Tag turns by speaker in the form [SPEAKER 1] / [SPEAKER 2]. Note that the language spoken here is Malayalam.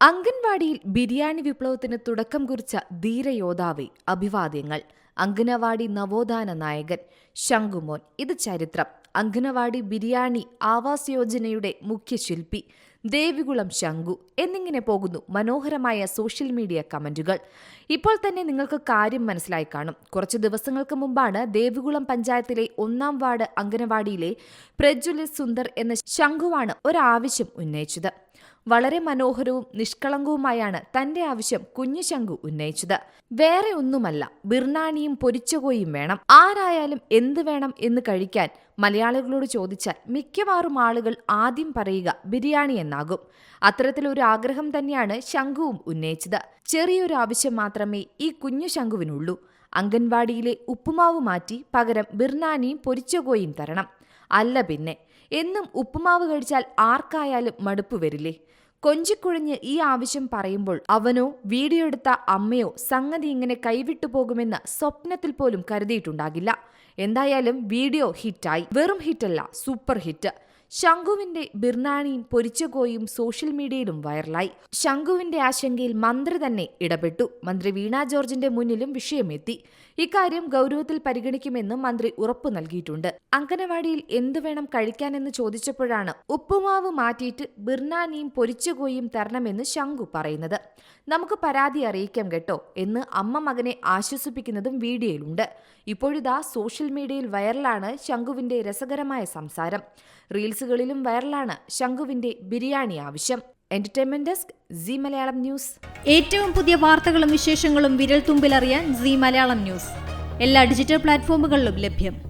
[SPEAKER 1] അംഗൻവാടിയിൽ ബിരിയാണി വിപ്ലവത്തിന് തുടക്കം കുറിച്ച ധീരയോദ്ധാവെ അഭിവാദ്യങ്ങൾ. അംഗനവാടി നവോത്ഥാന നായകൻ ശംഖുമോൻ. ഇത് ചരിത്രം. അംഗനവാടി ബിരിയാണി ആവാസ് യോജനയുടെ മുഖ്യശില്പി. ദേവികുളം ശങ്കു എന്നിങ്ങനെ പോകുന്നു മനോഹരമായ സോഷ്യൽ മീഡിയ കമന്റുകൾ. ഇപ്പോൾ തന്നെ നിങ്ങൾക്ക് കാര്യം മനസ്സിലായി കാണും. കുറച്ച് ദിവസങ്ങൾക്ക് മുമ്പാണ് ദേവികുളം പഞ്ചായത്തിലെ ഒന്നാം വാർഡ് അംഗനവാടിയിലെ പ്രജ്വലിത് സുന്ദർ എന്ന ശംഖുവാണ് ഒരാവശ്യം ഉന്നയിച്ചത്. വളരെ മനോഹരവും നിഷ്കളങ്കവുമായാണ് തന്റെ ആവശ്യം കുഞ്ഞു ശംഖു ഉന്നയിച്ചത്. വേറെ ഒന്നുമല്ല ബിർണാണിയും പൊരിച്ചകോയും വേണം. ആരായാലും എന്ത് വേണം എന്ന് കഴിക്കാൻ മലയാളികളോട് ചോദിച്ചാൽ മിക്കവാറും ആളുകൾ ആദ്യം പറയുക ബിരിയാണി എന്നാകും അത്തരത്തിലൊരു ആഗ്രഹം തന്നെയാണ് ശംഖുവും ഉന്നയിച്ചത്. ചെറിയൊരു ആവശ്യം മാത്രമേ ഈ കുഞ്ഞു ശംഖുവിനുള്ളൂ. അംഗൻവാടിയിലെ ഉപ്പുമാവ് മാറ്റി പകരം ബിർനാനിയും പൊരിച്ചകോയും തരണം. അല്ല പിന്നെ എന്നും ഉപ്പുമാവ് കഴിച്ചാൽ ആർക്കായാലും മടുപ്പ് വരില്ലേ? കൊഞ്ചിക്കുഴഞ്ഞ് ഈ ആവശ്യം പറയുമ്പോൾ അവനോ വീഡിയോ എടുത്ത അമ്മയോ സംഗതി ഇങ്ങനെ കൈവിട്ടു പോകുമെന്ന് സ്വപ്നത്തിൽ പോലും കരുതിയിട്ടുണ്ടാകില്ല. എന്തായാലും വീഡിയോ ഹിറ്റായി. വെറും ഹിറ്റല്ല സൂപ്പർ ഹിറ്റ്. ശംഖുവിന്റെ ബിർനാണിയും പൊരിച്ചകോയും സോഷ്യൽ മീഡിയയിലും വൈറലായി. ശംഖുവിന്റെ ആശങ്കയിൽ മന്ത്രി തന്നെ ഇടപെട്ടു. മന്ത്രി വീണ ജോർജിന്റെ മുന്നിലും വിഷയമെത്തി. ഇക്കാര്യം ഗൗരവത്തിൽ പരിഗണിക്കുമെന്ന് മന്ത്രി ഉറപ്പു നൽകിയിട്ടുണ്ട്. അങ്കനവാടിയിൽ എന്തു വേണം കഴിക്കാനെന്ന് ചോദിച്ചപ്പോഴാണ് ഉപ്പുമാവ് മാറ്റിയിട്ട് ബിർനാനിയും പൊരിച്ചകോയും തരണമെന്ന് ശംഖു പറയുന്നത്. നമുക്ക് പരാതി അറിയിക്കാം കേട്ടോ എന്ന് അമ്മ മകനെ ആശ്വസിപ്പിക്കുന്നതും വീഡിയോയിലുണ്ട്. ഇപ്പോഴിതാ സോഷ്യൽ മീഡിയയിൽ വൈറലാണ് ശംഖുവിന്റെ രസകരമായ സംസാരം. റീൽസുകളിലും വൈറലാണ് ശംഖുവിന്റെ ബിരിയാണി ആവശ്യം. Entertainment desk C Malayalam news.
[SPEAKER 2] ഏറ്റവും പുതിയ വാർത്തകളും വിശേഷങ്ങളും വിരൽ തുമ്പിലറിയാൻ സി മലയാളം ന്യൂസ്. എല്ലാ ഡിജിറ്റൽ പ്ലാറ്റ്ഫോമുകളിലും ലഭ്യം.